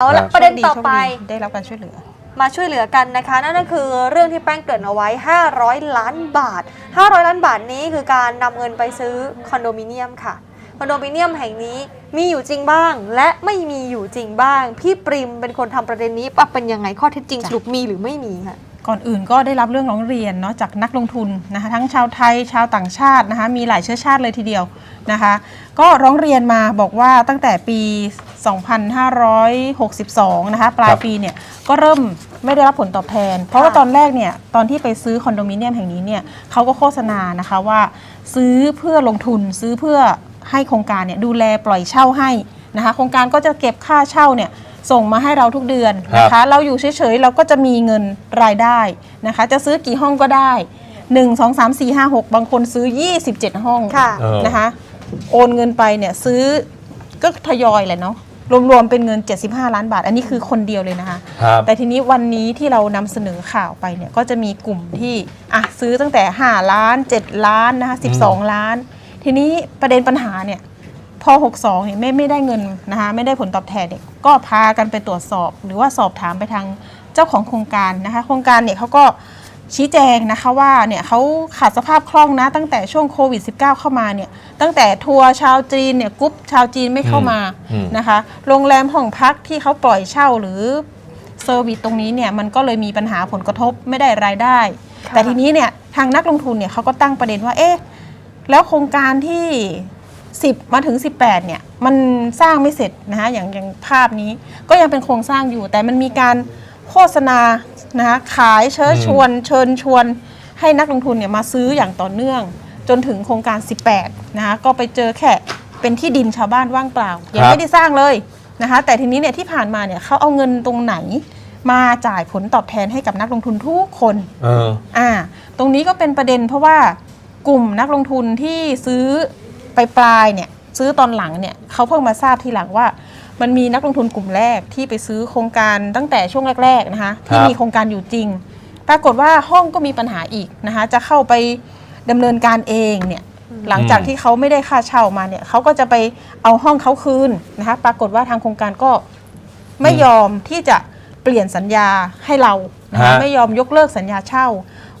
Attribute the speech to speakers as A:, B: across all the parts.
A: เอาละ
B: ครับ
A: ประเด็นต่อไป
C: โชคดีได้รับการช่วยเหลือ
A: มาช่วยเหลือกันนะคะ นั่นก็คือเรื่องที่แป้งเกริ่นเอาไว้ 500 ล้านบาท 500 ล้านบาทนี้คือการนำเงินไปซื้อคอนโดมิเนียมค่ะ คอนโดมิเนียมแห่งนี้มีอยู่จริงบ้าง และไม่มีอยู่จริงบ้าง พี่ปริมเป็นคนทำประเด็นนี้ปะเป็นยังไงข้อเท็จจริงส
C: จ้ะ
A: รุปมีหรือไม่มีค่ะ
C: ก่อนอื่นก็ได้รับเรื่องร้องเรียนเนาะจากนักลงทุนนะคะทั้งชาวไทยชาวต่างชาตินะคะมีหลายเชื้อชาติเลยทีเดียวนะคะ ก็ร้องเรียนมาบอกว่าตั้งแต่ปี 2562 นะคะ ปลายปีเนี่ยก็เริ่มไม่ได้รับผลตอบแทน เพราะว่าตอนแรกเนี่ยตอนที่ไปซื้อคอนโดมิเนียมแห่งนี้เนี่ยเขาก็โฆษณานะคะว่า ซื้อเพื่อลงทุนซื้อเพื่อให้โครงการเนี่ยดูแลปล่อยเช่าให้นะคะโครงการก็จะเก็บค่าเช่าเนี่ยส่งมาให้เราทุกเดือนนะ
B: ครั
C: คะ
B: บ
C: เราอยู่เฉยๆ เราก็จะมีเงินรายได้นะคะ จะซื้อกี่ห้องก็ได้ 1 2 3 4 5 6 บางคนซื้อ 27 ห้อง
A: ค่ะ
B: เออ
C: นะคะ โอนเงินไปเนี่ยซื้อก็ทยอยแหละเนาะ รวมๆเป็นเงิน 75 ล้านบาท อันนี้คือคนเดียวเลยนะคะ
B: ครับ
C: แต่ทีนี้วันนี้ที่เรานำเสนอข่าวไปเนี่ยก็จะมีกลุ่มที่อะซื้อตั้งแต่ 5 ล้าน 7 ล้านนะคะ12 ล้าน ทีนี้ประเด็นปัญหาเนี่ยพอ 62เนี่ยไม่ไม่ได้เงินนะคะไม่ได้ผลตอบแทนเนี่ยก็พากันไปตรวจสอบ หรือว่าสอบถามไปทางเจ้าของโครงการนะคะ โครงการเนี่ยเขาก็ ชี้แจงนะคะว่าเนี่ยเขาขาดสภาพคล่องนะ ตั้งแต่ช่วงโควิด -19 เข้ามาเนี่ยตั้งแต่ทัวร์ชาวจีนเนี่ยกรุ๊ปชาวจีนไม่เข้ามา
B: อืม
C: นะคะ โรงแรมห้องพักที่เขาปล่อยเช่าหรือเซอร์วิสตรงนี้เนี่ยมันก็เลยมีปัญหาผลกระทบไม่ได้รายได้
A: ค่ะ
C: แต่ทีนี้เนี่ยทางนักลงทุนเนี่ยเขาก็ตั้งประเด็นว่าเอ๊ะแล้วโครงการที่ 10 มาถึง 18 เนี่ยมันสร้างไม่เสร็จนะคะอย่างอย่างภาพนี้ก็ยังเป็นโครงสร้างอยู่ แต่มันมีการโฆษณา นะคะขายเชิญชวนเชิญชวนให้นักลงทุนเนี่ยมาซื้ออย่างต่อเนื่อง จนถึงโครงการ 18 นะคะก็ไปเจอแค่เป็นที่ดินชาวบ้านว่างเปล่า ยังไม่ได้สร้างเลยนะคะแต่ทีนี้เนี่ยที่ผ่านมาเนี่ยเขาเอาเงินตรงไหนมาจ่ายผลตอบแทนให้กับนักลงทุนทุกคน
B: เออ
C: อ่า ตรงนี้ก็เป็นประเด็นเพราะว่ากลุ่มนักลงทุนที่ซื้อไปปลายๆเนี่ยซื้อตอนหลังเนี่ยเขาเพิ่งมาทราบทีหลังว่า มันมีนักลงทุนกลุ่มแรกที่ไปซื้อโครงการตั้งแต่ช่วงแรกๆนะคะที่
B: ครับ
C: มีโครงการอยู่จริง ปรากฏว่าห้องก็มีปัญหาอีกนะคะจะเข้าไปดำเนินการเองเนี่ยหลังจากที่เขาไม่ได้ค่าเช่ามาเนี่ยเขาก็จะไปเอาห้องเขาคืนนะคะปรากฏว่าทางโครงการก็ไม่ยอมที่จะเปลี่ยนสัญญาให้เรานะคะ
B: ฮะ
C: ไม่ยอมยกเลิกสัญญาเช่า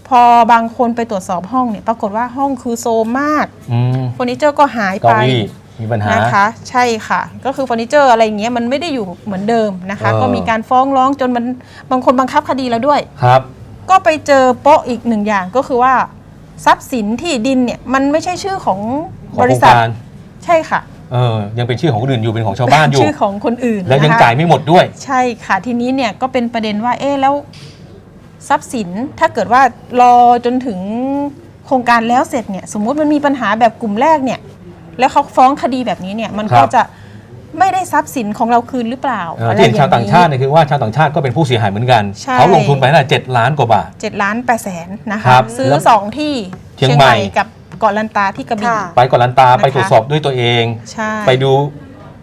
C: พอบางคนไปตรวจสอบห้องเนี่ยปรากฏว่าห้องคือโซมมาก
B: อืม
C: เฟอร์นิเจอร์ก็หาย
B: เก้า
C: ไป
B: อี้ มีปัญหา
C: นะคะ ใช่ค่ะ ก็คือเฟอร์นิเจอร์อะไรอย่างเงี้ยมันไม่ได้อยู่เหมือนเดิมนะคะ
B: เออ
C: ก็มีการฟ้องร้องจนมันบางคนบังคับคดีแล้วด้วย
B: ครับ
C: ก็ไปเจอโป๊ะอีกหนึ่งอย่างก็คือว่า ทรัพย์สินที่ดินเนี่ยมันไม่ใช่ชื่อของ
B: ของ
C: บ
B: โคร
C: ริ
B: ง
C: ษัท
B: การ
C: ใช่ค่ะ
B: เออยังเป็นชื่อของคนอื่นอยู่เป็นของชาวบ้านอยู่
C: ชื่อของคนอื่น
B: แล้วยัง
C: นะคะ
B: จ่ายไม่หมดด้วย
C: ใช่ค่ะทีนี้เนี่ยก็เป็นประเด็นว่าเอ๊ะแล้วทรัพย์สินถ้าเกิดว่ารอจนถึงโครงการแล้วเสร็จเนี่ย สมมุติมันมีปัญหาแบบกลุ่มแรกเนี่ย แล้วเขาฟ้องคดีแบบนี้เนี่ยมัน
B: ครั
C: ก็
B: บ
C: จะไม่ได้ทรัพย์สินของเราคืนหรือเปล่า
B: เออ
C: อะไร
B: ที่
C: อ
B: เห็น
C: ย่าง
B: ชาวต่างชาติเนี่ยคือว่าชาวต่างชาติก็เป็นผู้เสียหายเหมือนกัน
C: ใช่
B: เขาลงทุนไปน่ะเจ็ดล้านกว่าบาท
C: เจ็ดล้านแปดแสนนะ
B: ครั
C: คะ
B: บ
C: ซื้อ
B: แล้ว
C: สองที่
B: เชียงใหม่
C: กับเกาะลันตาที่กระบี่
A: ค่ะ
B: ไปก่อนลันตา
C: นะคะ
B: ไปตรวจสอบด้วยตัวเอง
C: ใช่
B: ไปดู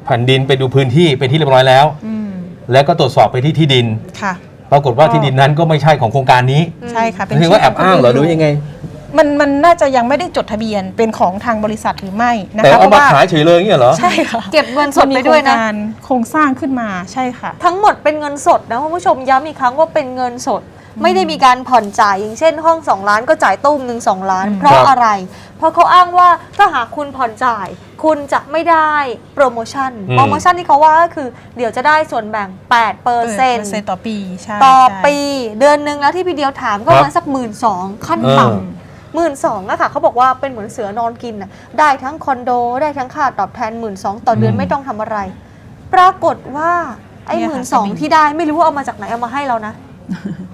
B: แผ่นดินไปดูพื้นที่เป็นที่เรียบร้อยแล้ว
C: อืม
B: แล้วก็ตรวจสอบไปที่ที่ดิน
C: ค่ะ
B: ปรากฏว่า
C: ก็
B: ที่ดินนั้นก็ไม่ใช่ของโครงการนี้
C: ใช่ค่ะ เป็น
B: คือว่าแอบอ้างเหรอหรือยังไง
C: มันมันน่าจะยังไม่ได้จดทะเบียนเป็นของทางบริษัทหรือไม่นะ
B: แต่
C: คะ
B: เอามา
C: พระว่
B: ขายเฉยเลยอย่างเงี้ยเหรอ
C: ใช่ค่ะ
A: เก็บเงินสดไปด้วยนะ
C: มัมีโครงการโครงสร้างขึ้นมาใช่ค่ะ
A: ทั้งหมดเป็นเงินสดนะคุณผู้ชมย้ำอีกครั้งว่าเป็นเงินสด ไม่ได้มีการผ่อนจ่ายอย่างเช่น ห้อง 2 ล้านก็จ่ายตุ้มหนึ่งสองล้าน
C: อืม
A: เพราะ
B: ครับ
A: อะไร เพราะเขาอ้างว่าถ้าหากคุณผ่อนจ่าย คุณจะไม่ได้โปรโมชั่น
B: อืม
A: โปรโมชั่นที่เขาว่าก็คือ เดี๋ยวจะได้ส่วนแบ่ง8เปอร์เซ็นต์
C: เซ็นต์ต่อปีใช่
A: ต่อ
C: ใช่
A: ปีเดือนหนึ่งแล้วที่พี่เดียวถามก็
B: ครับ
A: ประมาณสักหมื่นสองขั้น
B: เออ
A: ต่ำ หมื่นสองอะค่ะเขาบอกว่าเป็นเหมือนเสือนอนกินน่ะได้ทั้งคอนโดได้ทั้งค่าตอบแทนหมื่นสองต่อเดือน
B: อืม
A: ไม่ต้องทำอะไร ปรากฏว่า ไอ้
C: เนี่
A: ห
C: ย
A: มื่
C: ค่ะ
A: นสอง
C: จะมี
A: ที่ได้ไม่รู้ว่าเอามาจากไหนเอามาให้เรานะ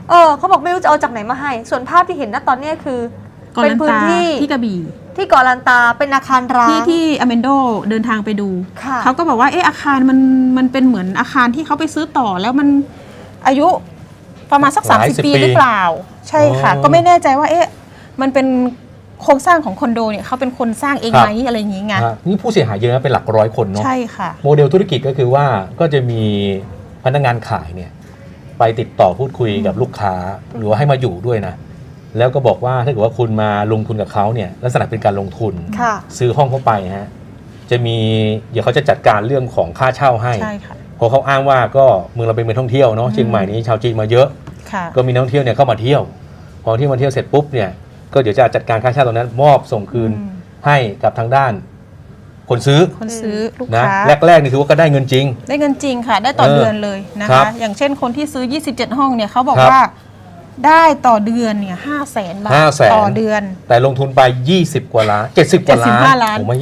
A: เออเขาบอกไม่รู้จะเอาจากไหนมาให้ ส่วนภาพที่เห็นณตอนเนี้ยคือ
C: กอ
A: เป็น
C: ลัน
A: พื้น
C: ตา
A: ที่
C: ที่กระบี่
A: ที่เกาะลันตาเป็นอาคารร้าง
C: ที่ที่อเมนโดเดินทางไปดู
A: ค่ะ
C: เขาก็บอกว่าเอออาคารมันมันเป็นเหมือนอาคารที่เขาไปซื้อต่อแล้วมันอายุประมาณสัก
B: หลายสิบ
C: 30 ปี
B: ปี
C: หรือเปล่า ใช่ค่ะ
B: อ๋อ
C: ก็ไม่แน่ใจว่าเอ๊ะ มันเป็นโครงสร้างของคอนโดเนี่ยเขาเป็นคนสร้างเอง
B: ครับ
C: ไหมอะไรอย่างงี้ไง
B: อะนี่ผู้เสียหายเยอะนะเป็นหลักร้อยคนเนาะ
C: ใช่ค่ะ
B: โมเดลธุรกิจก็คือว่าก็จะมีพนักงานขายเนี่ยไปติดต่อพูดคุยกับลูกค้าหรือว่าให้มาอยู่ด้วยนะ แล้วก็บอกว่าถ้าเกิดว่าคุณมาลงทุนกับเขาเนี่ยลักษณะเป็นการลงทุน
A: ค่ะ
B: ซื้อห้องเข้าไปฮะจะมีเดี๋ยวเขาจะจัดการเรื่องของค่าเช่าให้
C: ใช่ค่ะ
B: เพราะเขาอ้างว่าก็เมืองเราเป็นเมืองท่องเที่ยวเนาะเชียงใหม่นี้ชาวจีนมาเยอะ
C: ค่ะ
B: ก็มีนักท่องเที่ยวเนี่ยเข้ามาเที่ยว พอที่มาเที่ยวเสร็จปุ๊บเนี่ย ก็เดี๋ยวจะจัดการค่าเช่าตรงนั้น มอบส่งคืน
C: อืม
B: ให้กับทางด้าน คนซื้อ
C: คนซื้อลูก
B: นะ
C: ค้า
B: แรกๆนี่ถือว่าก็ได้เงินจริง
C: ได้เงินจริงค่ะ ได้ต่อ
B: เออ
C: เดือนเลยนะ
B: ครั
C: คะ
B: บ
C: อย่างเช่นคนที่ซื้อ 27 ห้องเนี่ยเขาบอก
B: ครับ
C: ว่าได้ต่อเดือนเนี่ยห้าแสนบาท
B: 500,000
C: ต่อเดือน
B: แต่ลงทุนไป 20 กว่าล้าน 70 กว่าล้าน
C: 75ล้าน
B: ผมว่า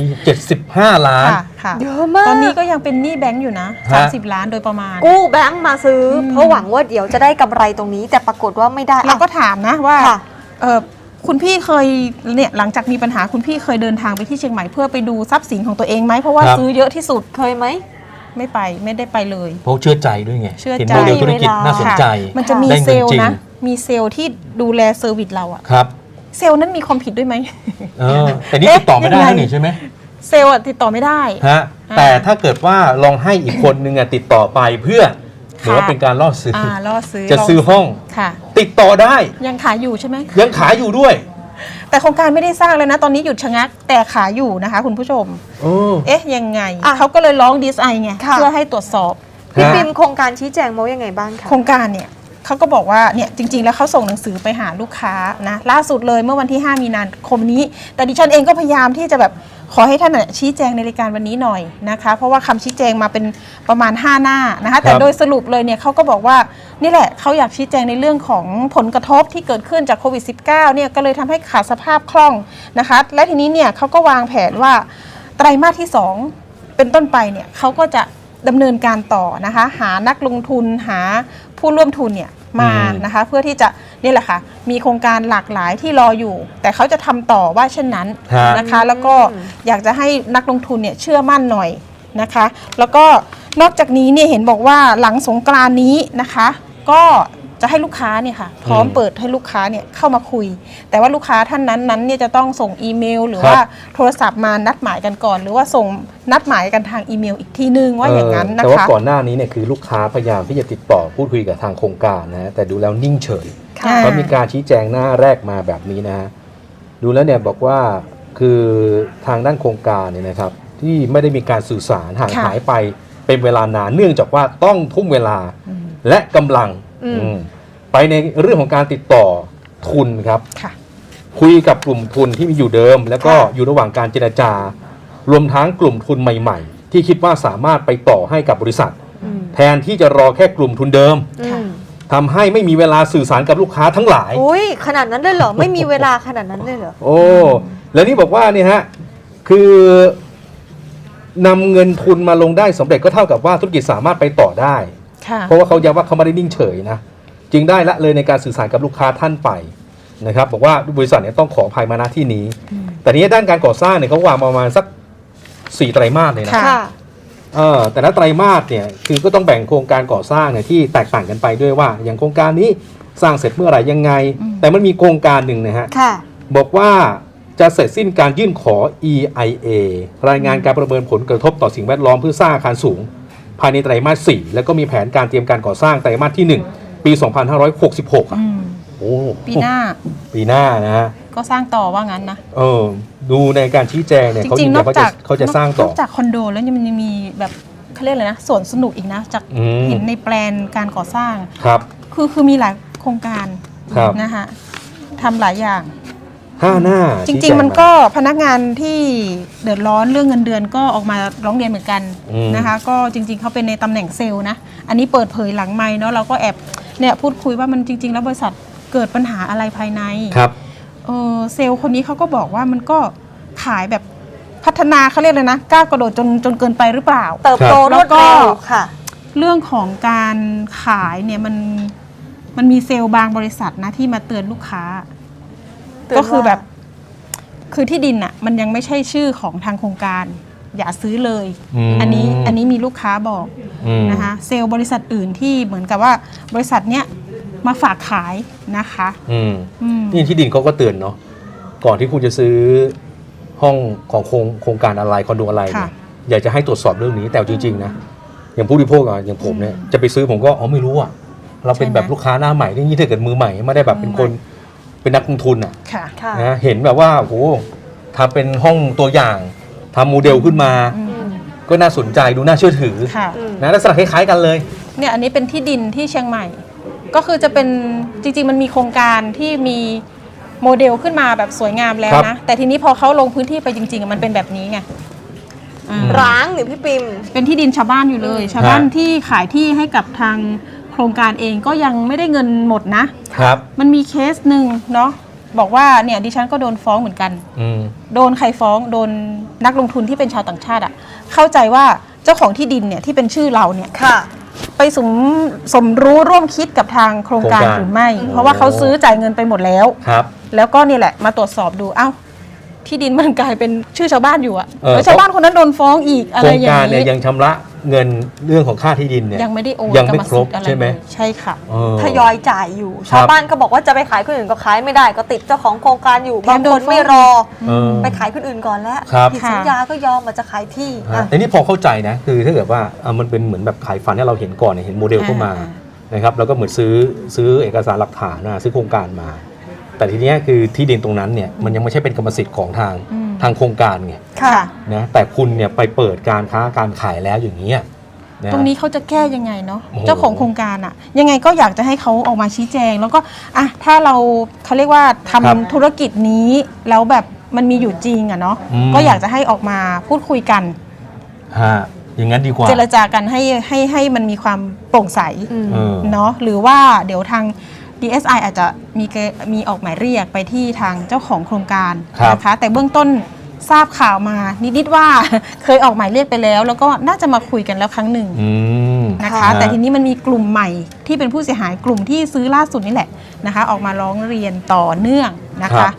B: 75 ล้าน
C: ค่ะค่ะ
A: เยอะมาก
C: ตอนนี้ก็ยังเป็นหนี้แบงก์อยู่นะ
B: ฮะ
C: 30 ล้านโดยประมาณ
A: กู้แบงค์มาซื้ออ
C: ม
A: เพราะหวังว่าเดี๋ยวจะได้กำไรตรงนี้ แต่ปรากฏว่าไม่ได้
C: เราก็ถามนะว่า
A: ค่ะ
C: เออ คุณพี่เคยเนี่ยหลังจากมีปัญหาคุณพี่เคยเดินทางไปที่เชียงใหม่เพื่อไปดูทรัพย์สินของตัวเองไหมเพราะว่า
B: ครับ
C: ซื้อเยอะที่สุด
A: เคยไหม
C: ไม่ไปไม่ได้ไปเลย
B: เพราะเชื่อใจด้วยไง
C: เชื่อ
B: เห็น
C: ใจ
B: โมเดลธุรกิจน่าสนใจ
C: ค่ะมันจะมี
B: ได้
C: เซ
B: เงิน
C: ลล์
B: จริง
C: นะ มีเซลล์ที่ดูแลเซอร์วิสเราอะ
B: ครับ
C: เซลล์นั้นมีความผิดด้วยไหม
B: เออแต่นี่
C: เอ๊ะ
B: ติดต่อไม่ได้
C: ยังไง
B: แล้วนี่ใช่ไหม
C: เซลล์อะติดต่อไม่ได้
B: ฮะ
C: อ่า
B: แต่ถ้าเกิดว่าลองให้อีกคนนึงอะติดต่อไปเพื่อ หรือว่าเป็นการล่อซื้อ
C: อ่า
B: อ
C: ล่อซื้อ
B: จะซื้อห้อง
C: ค่ะ
B: ติดต่อได้
C: ยังขายอยู่ใช่ไหม
B: ยังขายอยู่ด้วย
C: แต่โครงการไม่ได้สร้างเลยนะ ตอนนี้หยุดชะงักแต่ขายอยู่นะคะ คุณผู้ชม
B: โอ้
C: เอ๊ะ ยังไง
A: อะ
C: เขาก็เลยร้องดีไอไง
A: ค่ะ
C: เพื่อให้ตรวจสอบ
A: พี่
B: ฮะ
A: ปิมโครงการชี้แจงมาว่ายังไงบ้างคะ
C: โครงการเนี่ยเขาก็บอกว่าเนี่ยจริง ๆ แล้วเขาส่งหนังสือไปหาลูกค้านะล่าสุดเลยเมื่อวันที่ 5 มีนาคมนี้ แต่ดิฉันเองก็พยายามที่จะแบบ ขอให้ท่านน่ะชี้แจงในรายการวันนี้หน่อยนะคะ เพราะว่าคำชี้แจงมาเป็นประมาณ 5 หน้านะคะแต่
B: ครับ
C: โดยสรุปเลยเนี่ยเขาก็บอกว่านี่แหละเขาอยากชี้แจงในเรื่องของผลกระทบที่เกิดขึ้นจากโควิด -19 เนี่ยก็เลยทำให้ขาดสภาพคล่องนะคะ และทีนี้เนี่ยเขาก็วางแผนว่าไตรมาสที่ 2 เป็นต้นไปเนี่ยเขาก็จะดำเนินการต่อนะคะ หานักลงทุนหาผู้ร่วมทุนเนี่ยมา
B: อืม
C: นะคะ เพื่อที่จะ นี่แหละค่ะ มีโครงการหลากหลายที่รออยู่ แต่เขาจะทำต่อว่าเช่นนั้น
B: ฮะ
C: นะคะ แล้วก็อยากจะให้นักลงทุนเนี่ยเชื่อมั่นหน่อยนะคะ แล้วก็นอกจากนี้เนี่ยเห็นบอกว่าหลังสงกรานต์นี้นะคะ ก็ จะให้ลูกค้าเนี่ยค่ะพร้อม
B: อืม
C: เปิดให้ลูกค้าเนี่ยเข้ามาคุย แต่ว่าลูกค้าท่านนั้นนั้นเนี่ยจะต้องส่งอีเมล หรือ
B: ครับ
C: ว่าโทรศัพท์มานัดหมายกันก่อน หรือว่าส่งนัดหมายกันทางอีเมล อีกทีนึงว่าอย่างนั้นนะ
B: แต่ว่า
C: คะ
B: ก่อนหน้านี้เนี่ยคือลูกค้าพยายามที่จะติดต่อพูดคุยกับทางโครงการนะฮะแต่ดูแล้วนิ่งเฉย
C: ค่ะ
B: เขามีการชี้แจงหน้าแรกมาแบบนี้นะฮะดูแล้วเนี่ยบอกว่าคือทางด้านโครงการเนี่ยนะครับ ที่ไม่ได้มีการสื่อสารห่าง
C: ค่ะ
B: หายไปเป็นเวลานานเนื่องจากว่าต้องทุ่มเวลา
C: อืม
B: และกำลัง
A: อืม
B: อืม ไปในเรื่องของการติดต่อทุนครับ
C: ค่ะ
B: คุยกับกลุ่มทุนที่มีอยู่เดิม แล้วก็
A: ค่ะ
B: อยู่ระหว่างการเจรจา รวมทั้งกลุ่มทุนใหม่ ๆ ที่คิดว่าสามารถไปต่อให้กับบริษัท
A: อืม
B: แทนที่จะรอแค่กลุ่มทุนเดิม
A: อืม
B: ทำให้ไม่มีเวลาสื่อสารกับลูกค้าทั้งหลาย
A: อุ้ยขนาดนั้นเลยเหรอ ไม่มีเวลาขนาดนั้นเลยเหรอ
B: โอ้ แล้วนี่บอกว่าเนี่ยฮะ คือนำเงินทุนมาลงได้สำเร็จก็เท่ากับว่าธุรกิจสามารถไปต่อได้
C: ค่ะ
B: เพราะว่าเขาย้ำว่าเขาไม่ได้นิ่งเฉยนะจึงได้ละเลยในการสื่อสารกับลูกค้าท่านไปนะครับบอกว่าบริษัทเนี่ยต้องขออภัยมาณที่นี้ แต่นี้ด้านการก่อสร้างเนี่ยเขาวางประมาณสักสี่ไตรมาสเลยนะ
C: ค่ะ
A: ค่ะ
B: เออแต่ละไตรมาสเนี่ยคือก็ต้องแบ่งโครงการก่อสร้างเนี่ยที่แตกต่างกันไปด้วยว่า อย่างโครงการนี้สร้างเสร็จเมื่อไหร่ยังไง
C: อืม
B: แต่มันมีโครงการหนึ่งนะฮะ
A: ค่ะ
B: บอกว่าจะเสร็จสิ้นการยื่นขอ EIA รายงานการประเมินผลกระทบต่อสิ่งแวดล้อมเพื่อสร้างอาคารสูง ภายในไตรมาส 4 แล้วก็มีแผนการเตรียมการก่อสร้างไตรมาสที่ 1 ปี 2566อะ
C: อืม
B: โอ้
C: ปีหน้า
B: ปีหน้านะฮะ
C: ก็สร้างต่อว่างั้นนะ
B: เออดูในการชี้แจงเนี่ย
C: จ
B: เขา
C: ริ
B: ยื
C: ง
B: น
C: ๆน
B: ยั
C: อนก
B: เขาจะ
C: จาก
B: เขาจะสร้าง
C: น
B: ต่
C: อ
B: อ
C: กจากคอนโดแล้วยังมันยังมีแบบเขาเรียกอะไรนะสวนสนุกอีกนะ จาก
B: อืม
C: เห็นในแปลนการก่อสร้าง
B: ครับ
C: คือคือมีหลายโครงการ
B: ครับ
C: นะคะทำหลายอย่าง
B: ห้าหน้า
C: จ
B: ชี้
C: ริง
B: แา
C: ๆมันก็พนักงานที่เดือดร้อนเรื่องเงินเดือนก็ออกมาร้องเรียนเหมือนกัน
B: อืม
C: นะคะ ก็จริง ๆเขาเป็นในตำแหน่งเซลล์นะ อันนี้เปิดเผยหลังไม้เนาะเราก็แอบเนี่ยพูดคุยว่ามันจริง ๆ แล้วบริษัทเกิดปัญหาอะไรภายใน
B: ครับ
C: เออเซลล์คนนี้เขาก็บอกว่ามันก็ขายแบบพัฒนาเขาเรียกเลยนะก้าวกระโดดจนจนเกินไปหรือเปล่า
A: เติบโต
C: ครับ
A: รวดเร็วค่ะ
C: เรื่องของการขายเนี่ยมันมันมีเซลล์บางบริษัทนะที่มาเตือนลูกค้า
A: เตือน
C: ก็คือ
A: ว่า
C: แบบ คือที่ดินอะมันยังไม่ใช่ชื่อของทางโครงการ อย่าซื้อเลย
B: ม
C: อันนี้อันนี้มีลูกค้าบอก
B: อืม
C: นะคะเซลล์บริษัทอื่นที่เหมือนกับว่าบริษัทเนี้ยมาฝากขายนะคะ
B: อืม
C: อืม
B: นี่ที่ดินเขาก็เตือนเนาะก่อนที่คุณจะซื้อห้องของโครงโครงการอะไรคอนโดอะไรเนี่ย
C: ค่ะ
B: อยากจะให้ตรวจสอบเรื่องนี้แต่จริงๆนะอย่างผู้บริโภคอะอย่างผมเนี่ยจะไปซื้อผมก็อ๋อไม่รู้อะเราเป็น
C: ใช่ไหม
B: แบบลูกค้าหน้าใหม่ที่นี่ถ้าเกิดมือใหม่ไม่ได้แบบเป็นคน เป็นนักลงทุนอะ
C: ค่ะ
A: ค่ะ
B: นะเห็นแบบว่าโอ้โหทำเป็นห้องตัวอย่างทำโมเดลขึ้นมา
C: อืม
B: กก็น่าสนใจดูน่าเชื่อถือ
C: ค่ะ
A: อืม
B: นะลักษณะคล้ายๆกันเลย
C: เนี่ยอันนี้เป็นที่ดินที่เชียงใหม่ ก็คือจะเป็นจริงๆ มันมีโครงการที่มีโมเดลขึ้นมาแบบสวยงามแล้ว
B: ครับ
C: นะแต่ทีนี้พอเขาลงพื้นที่ไปจริงๆอะมันเป็นแบบนี้ไงอ่า
B: อืม
A: ร้างหรือพี่ปิม
C: เป็นที่ดินชาวบ้านอยู่เลย ชาวบ้านที่ขายที่ให้กับทางโครงการเองก็ยังไม่ได้เงินหมดนะ
B: ครับ
C: มันมีเคสหนึ่งเนาะบอกว่าเนี่ยดิฉันก็โดนฟ้องเหมือนกัน
B: อืม
C: โดนใครฟ้องโดนนักลงทุนที่เป็นชาวต่างชาติอะเข้าใจว่าเจ้าของที่ดินเนี่ยที่เป็นชื่อเราเนี่ย
A: ค่ะ
C: ไปสมสมรู้ร่วมคิดกับทางโครงการ
B: โครงการ
C: หรือไม่
A: อืม
C: เพราะว่าเขาซื้อจ่ายเงินไปหมดแล้ว
B: ครับ
C: แล้วก็นี่แหละมาตรวจสอบดูเอ้า ที่ดินมันกลายเป็นชื่อชาวบ้านอยู่อะ
B: เออ
C: แล้วชาวบ้านคนนั้นโดนฟ้องอีกอะ
B: โค
C: ไร
B: รง
C: อย่าง
B: การเนี่ย
C: นี้
B: ยังชำระ เงินเรื่องของค่าที่ดินเนี่ย
C: ยังไม่ได้โอน
B: ยังไม่
C: กรร
B: ครบ
C: สิทธิ์อะ
B: ใช่ไหม
C: เลยใช่ค่ะ
B: เออ
A: ทยอยจ่ายอยู่
B: ครับ
A: ชาวบ้านก็บอกว่าจะไปขายคนอื่นก็ขายไม่ได้ ก็ติดเจ้าของโครงการอยู่
C: แถ
A: บามง
C: โด
A: คนน
C: ฟ้อง
A: ไม่รอ
B: เออ
A: ไปขายคนอื่นก่อนแล้ว
B: ครับ
A: ผิดสัญญาก็ยอมมาจะขายที่
B: ฮะ
A: อะ
B: แต่นี่พอเข้าใจนะคือถ้าเกิดว่าอะมันเป็นเหมือนแบบขายฝันที่เราเห็นก่อนเนี่ยเห็นโมเดลเข้ามา
C: อ่า
B: นะครับแล้วก็เหมือนซื้อซื้อเอกสารหลักฐานนะซื้อโครงการมา แต่ทีเนี้ยคือที่ดินตรงนั้นเนี่ยมันยังไม่ใช่เป็นกรรมสิทธิ์ของทาง
C: อืม
B: ทางโครงการไง
A: ค่ะ
B: นะแต่คุณเนี่ยไปเปิดการค้าการขายแล้วอย่างเงี้ยนะ
C: ตรงนี้เขาจะแก้ยังไงเนาะ
B: โอ้โห
C: เจ้าของโครงการอะยังไงก็อยากจะให้เขาออกมาชี้แจง แล้วก็อะถ้าเราเขาเรียกว่าทำ
B: ครับ
C: ธุรกิจนี้ แล้วแบบมันมีอยู่จริงอะเนาะ
B: อืม
C: ก็อยากจะให้ออกมาพูดคุยกัน
B: ฮะอย่างนั้นดีกว่า
C: เจรจากันให้ให้ให้มันมีความโปร่งใส
A: อืม
B: เออ
C: เนาะหรือว่าเดี๋ยวทาง DSI อาจจะมีเกมีออกหมายเรียกไปที่ทางเจ้าของโครงการ
B: ครับ
C: นะคะแต่เบื้องต้นทราบข่าวมานิดๆว่า เคยออกหมายเรียกไปแล้ว แล้วก็น่าจะมาคุยกันแล้วครั้งหนึ่ง
B: อืม
C: นะคะ
B: ฮะ
C: แต่ทีนี้มันมีกลุ่มใหม่ที่เป็นผู้เสียหายกลุ่มที่ซื้อล่าสุดนี่แหละนะคะ ออกมาร้องเรียนต่อเนื่องนะ
B: ครั
C: คะ
B: บ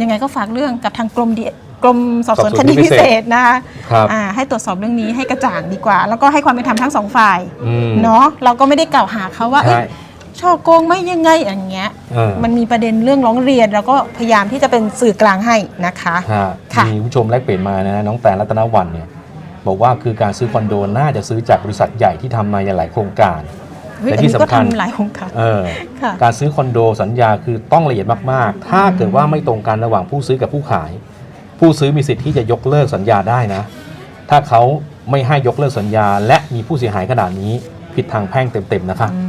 C: ยังไงก็ฝากเรื่องกับทางกรมดีกรมสอบสวน
B: สอบส
C: ค
B: วน
C: ดี
B: พิ
C: พิ
B: เศษ
C: เศษนะคะ
B: ครับ
C: อ่าให้ตรวจสอบเรื่องนี้ให้กระจ่างดีกว่า แล้วก็ให้ความเป็นธรรมทั้งสองฝ่าย
B: อืม
C: เนาะเราก็ไม่ได้กล่าวหาเขาว่าเอ้
B: ใช่
C: ย ช่อโกงไหม่ยังไงอย่างเงี้ย
B: เออ
C: มันมีประเด็นเรื่องร้องเรียน แล้วก็พยายามที่จะเป็นสื่อกลางให้นะคะ
B: ฮะ
C: ค่ะ
B: มีผู้ชมแลกเปลี่ยนมานะน้องแตนรัตนวันเนี่ยบอกว่าคือการซื้อคอนโดน่าจะซื้อจากบริษัทใหญ่ที่ทำมาอย่างหลายโครงการ
C: เฮ้ย
B: และ
C: อัน
B: ที่
C: นี้ก็
B: สำคัญ
C: ทำหลายโครงการ
B: เออ
C: ค่ะ
B: การซื้อคอนโดสัญญาคือต้องละเอียดมากๆ ถ้าเกิดว่าไม่ตรงกันระหว่างผู้ซื้อกับผู้ขาย ผู้ซื้อมีสิทธิ์ที่จะยกเลิกสัญญาได้นะ ถ้าเขาไม่ให้ยกเลิกสัญญา และมีผู้เสียหายขนาดนี้ผิดทางแพ่งเต็มๆนะคะ
C: อื